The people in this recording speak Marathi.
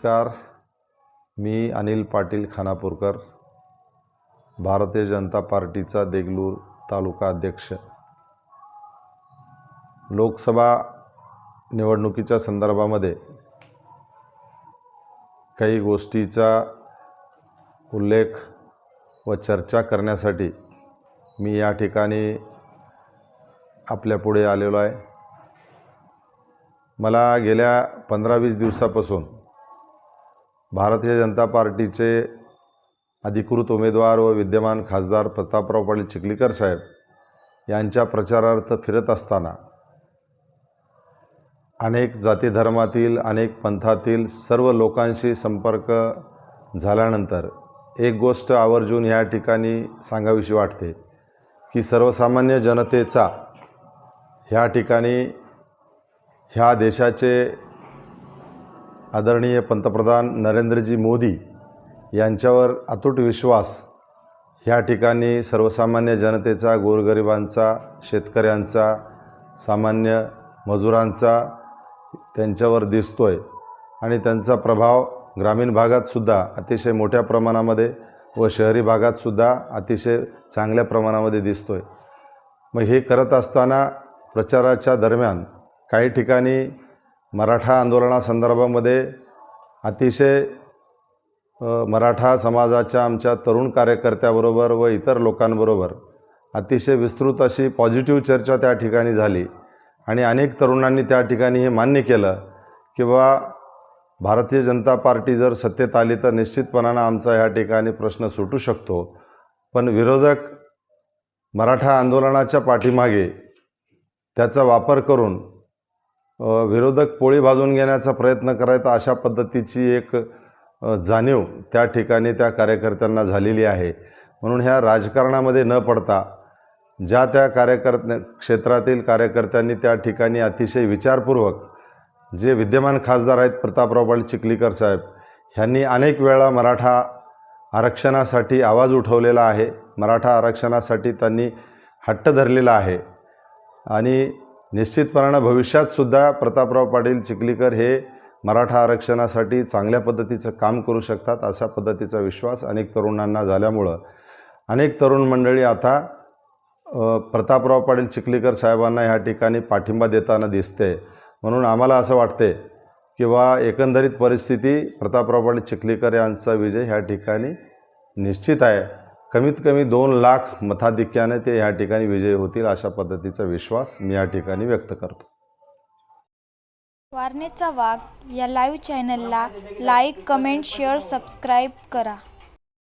नमस्कार. मी अनिल पाटील खानापूरकर भारतीय जनता पार्टीचा देगलूर तालुका अध्यक्ष. लोकसभा निवडणुकीच्या संदर्भामध्ये काही गोष्टीचा उल्लेख व चर्चा करण्यासाठी मी या ठिकाणी आपल्यापुढे आलेलो आहे. मला गेल्या पंधरा वीस दिवसापासून भारतीय जनता पार्टीचे अधिकृत उमेदवार व विद्यमान खासदार प्रतापराव पाटील चिखलीकर साहेब यांच्या प्रचारार्थ फिरत असताना अनेक जाती धर्मातील अनेक पंथातील सर्व लोकांशी संपर्क झाल्यानंतर एक गोष्ट आवर्जून या ठिकाणी सांगावीशी वाटते की सर्वसामान्य जनतेचा ह्या ठिकाणी ह्या देशाचे आदरणीय पंतप्रधान नरेंद्रजी मोदी यांच्यावर अतूट विश्वास ह्या ठिकाणी सर्वसामान्य जनतेचा गोरगरिबांचा शेतकऱ्यांचा सामान्य मजुरांचा त्यांच्यावर दिसतो आहे आणि त्यांचा प्रभाव ग्रामीण भागातसुद्धा अतिशय मोठ्या प्रमाणामध्ये व शहरी भागातसुद्धा अतिशय चांगल्या प्रमाणामध्ये दिसतो आहे मग हे करत असताना प्रचाराच्या दरम्यान काही ठिकाणी मराठा आंदोलनासंदर्भामध्ये अतिशय मराठा समाजाच्या आमच्या तरुण कार्यकर्त्याबरोबर व इतर लोकांबरोबर अतिशय विस्तृत अशी पॉझिटिव्ह चर्चा त्या ठिकाणी झाली. आणि अनेक तरुणांनी त्या ठिकाणी हे मान्य केलं की बाबा भारतीय जनता पार्टी जर सत्तेत आली तर निश्चितपणानं आमचा ह्या ठिकाणी प्रश्न सुटू शकतो. पण विरोधक मराठा आंदोलनाच्या पाठीमागे त्याचा वापर करून विरोधक पोळी भाजून घेण्याचा प्रयत्न करायचा अशा पद्धतीची एक जाणीव त्या ठिकाणी त्या कार्यकर्त्यांना झालेली आहे. म्हणून ह्या राजकारणामध्ये न पडता ज्या त्या कार्यकर्त्या क्षेत्रातील कार्यकर्त्यांनी त्या ठिकाणी अतिशय विचारपूर्वक जे विद्यमान खासदार आहेत प्रतापराव पाटील चिखलीकर साहेब ह्यांनी अनेक वेळा मराठा आरक्षणासाठी आवाज उठवलेला आहे. मराठा आरक्षणासाठी त्यांनी हट्ट धरलेला आहे. आणि निश्चितपणानं भविष्यातसुद्धा प्रतापराव पाटील चिखलीकर हे मराठा आरक्षणासाठी चांगल्या पद्धतीचं काम करू शकतात अशा पद्धतीचा विश्वास अनेक तरुणांना झाल्यामुळं. अनेक तरुण मंडळी आता प्रतापराव पाटील चिखलीकर साहेबांना ह्या ठिकाणी पाठिंबा देताना दिसते. म्हणून आम्हाला असं वाटते किंवा एकंदरीत परिस्थिती प्रतापराव पाटील चिखलीकर यांचा विजय ह्या ठिकाणी निश्चित आहे. कमीत कमी दोन लाख मताधिक्याने ते ह्या ठिकाणी विजयी होतील अशा पद्धतीचा विश्वास मी या ठिकाणी व्यक्त करतो. वारणेचा वाघ या लाईव्ह चॅनलला लाईक कमेंट शेअर सबस्क्राईब करा.